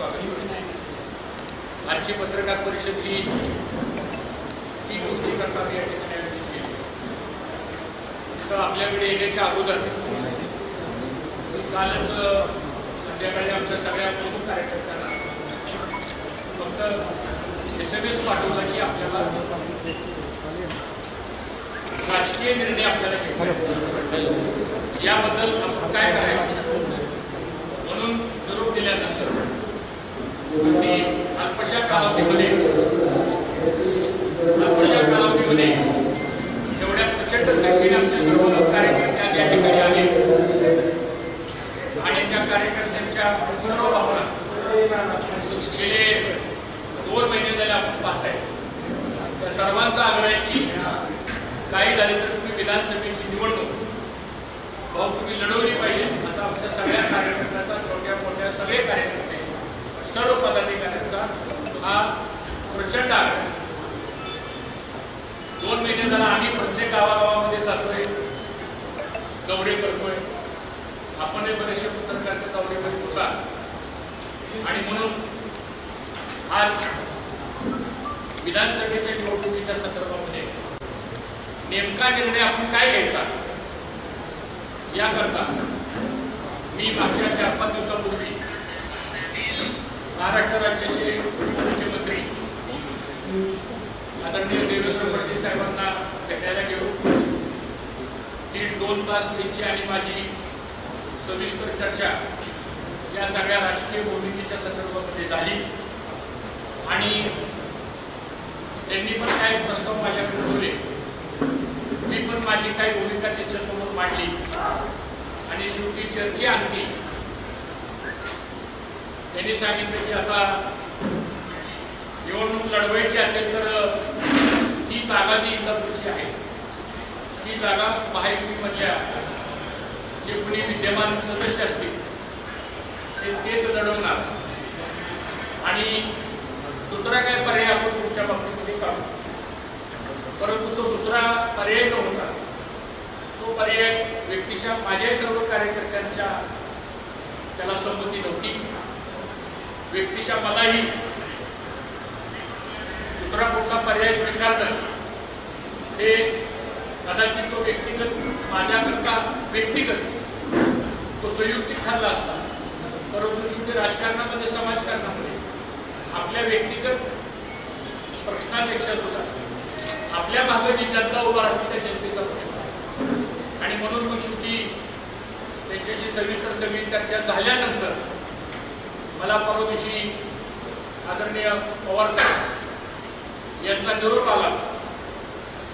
स्वागत आजची पत्रकार परिषद ही ही गोष्टी करता या ठिकाणी आयोजित केली. तर आपल्याकडे येण्याच्या अगोदर कालच संध्याकाळी आमच्या सगळ्या प्रमुख कार्यकर्त्यांना फक्त एस एम एस पाठवला की आपल्याला राजकीय निर्णय आपल्याला घ्यायचा याबद्दल आपण काय करायचं? म्हणून निरोप दिल्यानंतर आणि अल्पशा कालावधीमध्ये अल्पशा कालावधीमध्ये एवढ्या प्रचंड संख्येने आमचे सर्व कार्यकर्ते आज या ठिकाणी आले. आणि त्या कार्यकर्त्यांच्या सर्व भावना गेले दोन महिने झाले आपण पाहताय. त्या सर्वांचा आग्रह आहे की काही झाले तर तुम्ही विधानसभेची निवडणूक भाऊ तुम्ही लढवली पाहिजे असा आमच्या सगळ्या कार्यकर्त्यांचा छोट्या मोठ्या सगळे कार्यकर्ते हा प्रचंड आहे. दोन महिने झाला आम्ही प्रत्येक गावागावामध्ये जातोय दौडे करतोय. आपणही बरेचसे पत्रकार दौरेमध्ये होता आणि म्हणून आज विधानसभेच्या निवडणुकीच्या संदर्भामध्ये नेमका निर्णय आपण काय घ्यायचा? याकरता मी मागच्या चार पाच दिवसापूर्वी महाराष्ट्र राज्याचे मुख्यमंत्री. आदरणीय देवेंद्र फडणवीस साहेबांना भेटायला गेलो. दीड दोन तास त्यांची आणि माझी सविस्तर चर्चा या सगळ्या राजकीय भूमिकेच्या संदर्भामध्ये झाली. आणि त्यांनी पण काही प्रस्ताव माझ्याकडे ठेवले. मी पण माझी काही भूमिका त्यांच्यासमोर मांडली. आणि शेवटी चर्चे आणली त्यांनी सांगितलं की आता निवडणूक लढवायची असेल तर ही जागा जी इंदापूरची आहे ही जागा महायुतीमधल्या जे कुणी विद्यमान सदस्य असतील ते तेच लढवणार. आणि दुसरा काय पर्याय आपण तुमच्या बाबतीमध्ये काढू परंतु तो दुसरा पर्याय जो होता तो पर्याय व्यक्तीच्या माझ्याही सर्व कार्यकर्त्यांच्या त्याला संमती नव्हती. व्यक्तीच्या मलाही दुसरा कुठला पर्याय स्वीकारणं हे कदाचित तो व्यक्तिगत माझ्याकरता व्यक्तिगत तो संयुक्तिक ठरला असता. परंतु शेवटी राजकारणामध्ये समाजकारणामध्ये आपल्या व्यक्तिगत प्रश्नापेक्षा सुद्धा आपल्या भागाची जी जनता उभा असते त्या जनतेचा प्रश्न आणि म्हणून मग शेवटी त्यांच्याशी सविस्तर सगळी चर्चा झाल्यानंतर मला परवा दिवशी आदरणीय पवार साहेब यांचा निरोप आला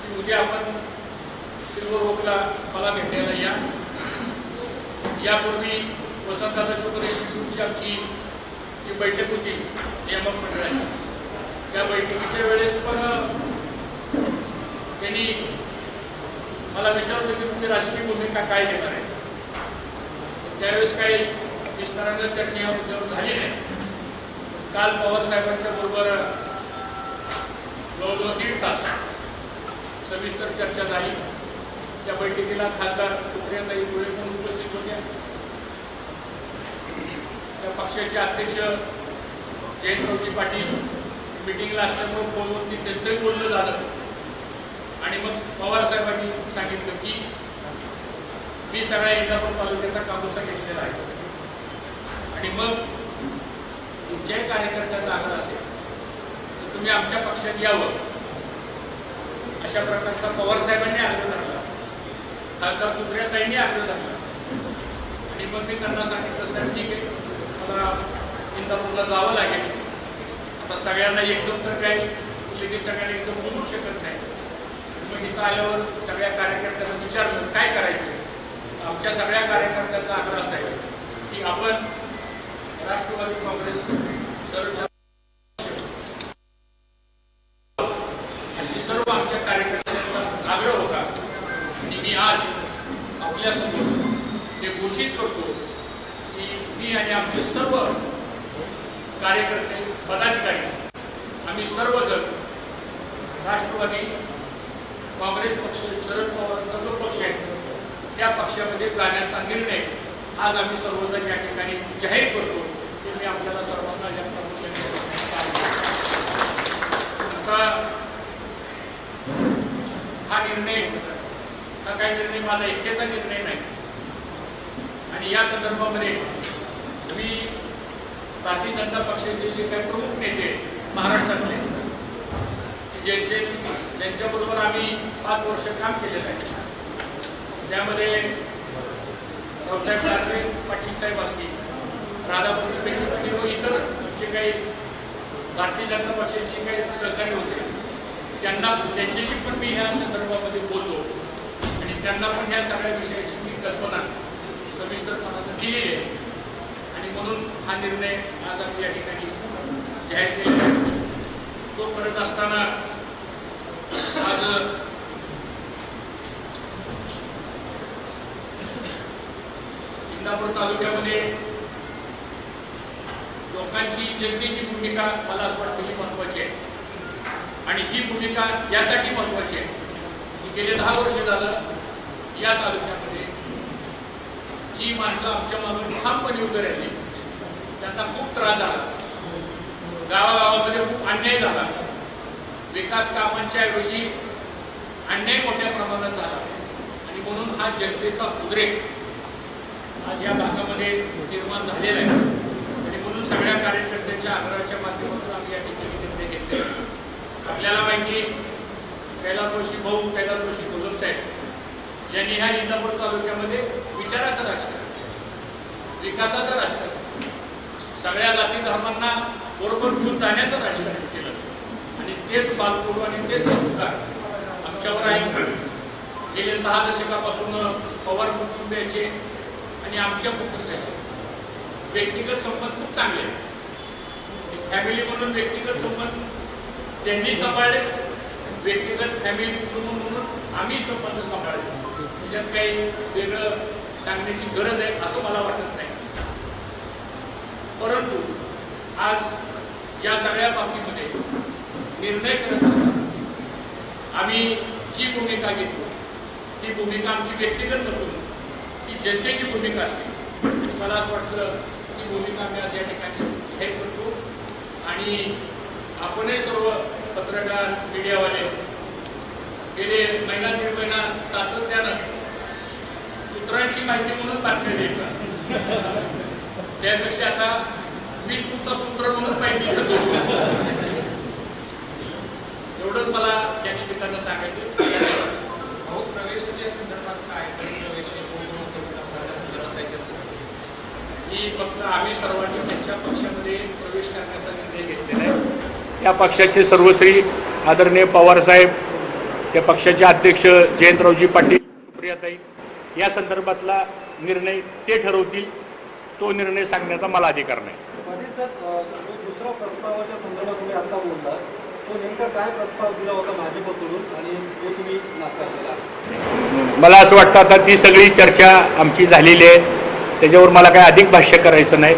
की उद्या आपण सिल्वर ओकला मला भेटायला या. यापूर्वी वसंतदादा शुक्र इंस्टिट्यूटची आमची जी बैठक होती नियामक मंडळाची त्या बैठकीच्या वेळेस पण त्यांनी मला विचारलं की तुम्ही राजकीय भूमिका काय घेणार आहे? त्यावेळेस काही विस्तारानं चर्चा या मुद्द्यावर झाली नाही काल पवार साहेबांच्या बरोबर जवळजवळ दीड तास सविस्तर चर्चा झाली. त्या बैठकीला खासदार सुप्रियाताई सुळे पण उपस्थित होत्या त्या पक्षाचे अध्यक्ष जयंतरावजी पाटील मिटिंगला असल्यामुळे फोनवरती त्यांचंही बोलणं झालं. आणि मग पवार साहेबांनी सांगितलं की मी सगळ्या इंदापूर तालुक्याचा कापूसा घेतलेला आहे. आणि मग तुमच्याही कार्यकर्त्याचा आग्रह असेल तर तुम्ही आमच्या पक्षात यावं. अशा प्रकारचा पवार साहेबांनी आग्रह धरला. खासदार सुप्रियाताईंनी आग्रह धरला. आणि मग मी त्यांना सांगितलं सर ठीक आहे. मला इंदापूरला जावं लागेल. आता सगळ्यांना एकदम तर काही लगेच सगळ्यांना एकदम बोलू शकत नाही. मग इथं आल्यावर सगळ्या कार्यकर्त्यांना विचारलं काय करायचं आमच्या सगळ्या कार्यकर्त्यांचा आग्रह असायला की आपण राष्ट्रवादी काँग्रेस अशी सर्व आमच्या कार्यकर्त्यांचा आग्रह होता आणि मी आज आपल्यासमोर हे घोषित करतो की मी आणि आमचे सर्व कार्यकर्ते पदाधिकारी आम्ही सर्वजण राष्ट्रवादी काँग्रेस पक्ष शरद पवारांचा जो पक्ष आहे त्या पक्षामध्ये जाण्याचा निर्णय आज आम्ही सर्वजण या ठिकाणी जाहीर करतो. मी आपल्याला सर्वांना या आता हा निर्णय हा काही निर्णय? माझा एकट्याचा निर्णय नाही. आणि या संदर्भामध्ये मी भारतीय जनता पक्षाचे जे काही प्रमुख नेते महाराष्ट्रातले ज्यांचे ज्यांच्याबरोबर आम्ही पाच वर्ष काम केलेलं आहे त्यामध्ये रावसाहेब ठाकरे पाटील साहेब असतील राधाकृष्ण बेटे पाटील व इतर जे काही भारतीय जनता पक्षाचे काही सहकारी होते त्यांना त्यांच्याशी पण मी ह्या संदर्भामध्ये बोललो. आणि त्यांना पण ह्या सगळ्या विषयाची मी कल्पना सविस्तरपणानं दिलेली आहे. आणि म्हणून हा निर्णय आज आम्ही या ठिकाणी जाहीर केलेला आहे. तो करत असताना आज इंदापूर तालुक्यामध्ये लोकांची जनतेची भूमिका मला असं वाटतं ही महत्वाची आहे. आणि ही भूमिका यासाठी महत्वाची आहे की गेले दहा वर्ष झालं या तालुक्यामध्ये जी माणसं आमच्या मागून ठामपणे उभे राहिली त्यांना खूप त्रास झाला. गावागावामध्ये खूप अन्याय झाला. विकास कामांच्या ऐवजी अन्याय मोठ्या प्रमाणात झाला. आणि म्हणून हा जनतेचा उद्रेक आज या भागामध्ये निर्माण झालेला आहे. सगळ्या कार्यकर्त्यांच्या आग्रहाच्या माध्यमातून आम्ही या ठिकाणी निर्णय घेतले आपल्याला माहिती कैलास कैलासवासी भाऊ कैलासवासी गोलब साहेब यांनी ह्या इंदापूर तालुक्यामध्ये विचाराचं राजकारण विकासाचं राजकारण सगळ्या जाती धर्मांना बरोबर घेऊन जाण्याचं राजकारण केलं. आणि तेच बालपूर आणि तेच संस्कार आमच्यावर आहे गेले सहा दशकापासून पवार कुटुंबियाचे आणि आमच्या कुटुंबियाचे. व्यक्तिगत संबंध खूप चांगले आहेत. फॅमिली म्हणून व्यक्तिगत संबंध त्यांनी सांभाळले. व्यक्तिगत फॅमिली कुटुंब म्हणून आम्ही संबंध सांभाळले. त्याच्यात काही वेगळं सांगण्याची गरज आहे असं मला वाटत नाही. परंतु आज या सगळ्या बाबतीमध्ये निर्णय करत असताना आम्ही जी भूमिका घेतो ती भूमिका आमची व्यक्तिगत नसून ती जनतेची भूमिका असते. मला असं वाटतं ती भूमिका मी आज या ठिकाणी हे करतो. आणि आपणही सर्व पत्रकार मीडियावाले गेले महिना दीड महिना सातत्यानं सूत्रांची माहिती म्हणून बातम्या द्यायचा त्यापेक्षा आता मीच तुमचा सूत्र म्हणून माहिती घेतो. एवढंच मला या निमित्तानं सांगायचं भाऊ प्रवेशाच्या संदर्भात काय तर प्रवेश कोण कोण उपस्थित असणार त्या संदर्भात काय चर्चा झाली? की फक्त आम्ही सर्वांनी त्यांच्या पक्षामध्ये प्रवेश करण्याचा निर्णय घेतलेला त्या पक्षाचे सर्वश्री आदरणीय पवारसाहेब त्या पक्षाचे अध्यक्ष जयंतरावजी पाटील सुप्रियाताई या संदर्भातला निर्णय ते ठरवतील तो निर्णय सांगण्याचा मला अधिकार नाही. पाटील साहेब अ, जो दुसरा प्रस्तावाच्या संदर्भात तुम्ही आता बोलला तो नेमका काय प्रस्ताव दिला होता भाजपकडून आणि जो तुम्ही नाकारलेला आहे? मला असं वाटतं आता ती सगळी चर्चा आमची झालेली आहे. त्याच्यावर मला काय अधिक भाष्य करायचं नाही.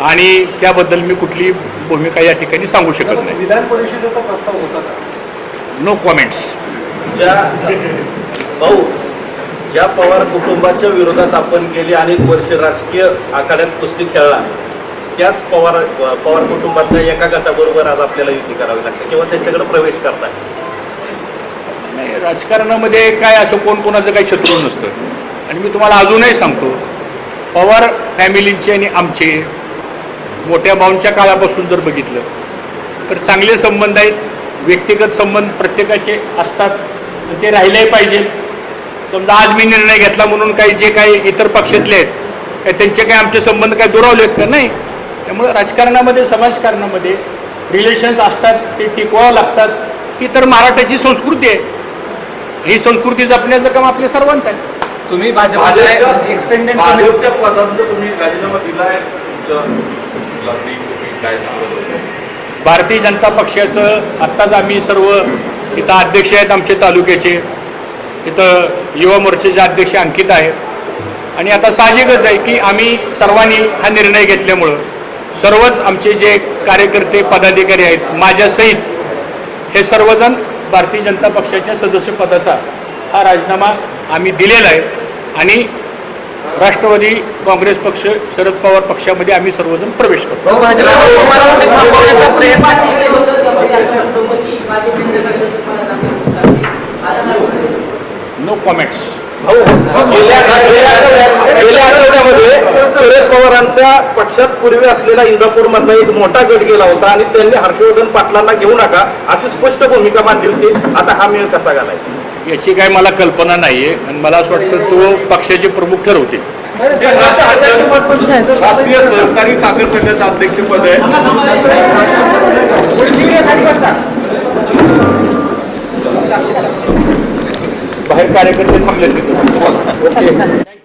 आणि त्याबद्दल मी कुठली भूमिका या ठिकाणी सांगू शकत नाही. विधान परिषदेचा प्रस्ताव होता का? नो कॉमेंट्स ज्या भाऊ ज्या पवार कुटुंबाच्या विरोधात आपण गेली अनेक वर्ष राजकीय आखाड्यात कुस्ती खेळला त्याच पवार पवार कुटुंबातल्या एका गटाबरोबर आज आपल्याला युती करावी लागते किंवा त्यांच्याकडे प्रवेश करताय? नाही राजकारणामध्ये काय असं कोण कोणाचं काही शत्रू नसतं. आणि मी तुम्हाला अजूनही सांगतो पवार फॅमिलींचे आणि आमचे मोठ्या भाऊंच्या काळापासून जर बघितलं तर चांगले संबंध आहेत व्यक्तिगत संबंध प्रत्येकाचे असतात ते राहिलेही पाहिजे. समजा आज मी निर्णय घेतला म्हणून काही जे काही इतर पक्षातले आहेत काय त्यांचे काही आमचे संबंध काय दुरावले आहेत का? नाही. त्यामुळे राजकारणामध्ये समाजकारणामध्ये रिलेशन्स असतात ते टिकवावं लागतात. ही तर मराठ्याची संस्कृती आहे. ही संस्कृती जपण्याचं काम आपल्या सर्वांचं आहे. तुम्ही भाजपच्या भाजपच्या एक्सटेंडेड भाजपच्या पदांचा तुम्ही राजीनामा दिलाय. तुमच्या भारतीय जनता पक्षाचं आत्ताच आम्ही सर्व इथं अध्यक्ष आहेत आमचे तालुक्याचे. इथं युवा मोर्चाचे अध्यक्ष अंकित आहे आणि आता साहजिकच आहे की आम्ही सर्वांनी हा निर्णय घेतल्यामुळं सर्वच आमचे जे कार्यकर्ते पदाधिकारी आहेत माझ्यासहित हे सर्वजण भारतीय जनता पक्षाच्या सदस्यपदाचा हा राजीनामा आम्ही दिलेला आहे. आणि राष्ट्रवादी काँग्रेस पक्ष शरद पवार पक्षामध्ये आम्ही सर्वजण प्रवेश करतो. नो कॉमेंट्स भाऊ गेल्या आठवड्यामध्ये शरद पवारांचा पक्षात पूर्वी असलेला इंदापूर मधला एक मोठा गट गेला होता आणि त्यांनी हर्षवर्धन पाटलांना घेऊ नका अशी स्पष्ट भूमिका मांडली होती. आता हा मेळ कसा घालायचा? याची काय मला कल्पना नाही आहे आणि मला असं वाटतं तो पक्षाचे प्रमुख ठरवतील. राष्ट्रीय सहकारी साखर संघाचं अध्यक्षपद आहे. बाहेर कार्यकर्ते थांबले तिथे.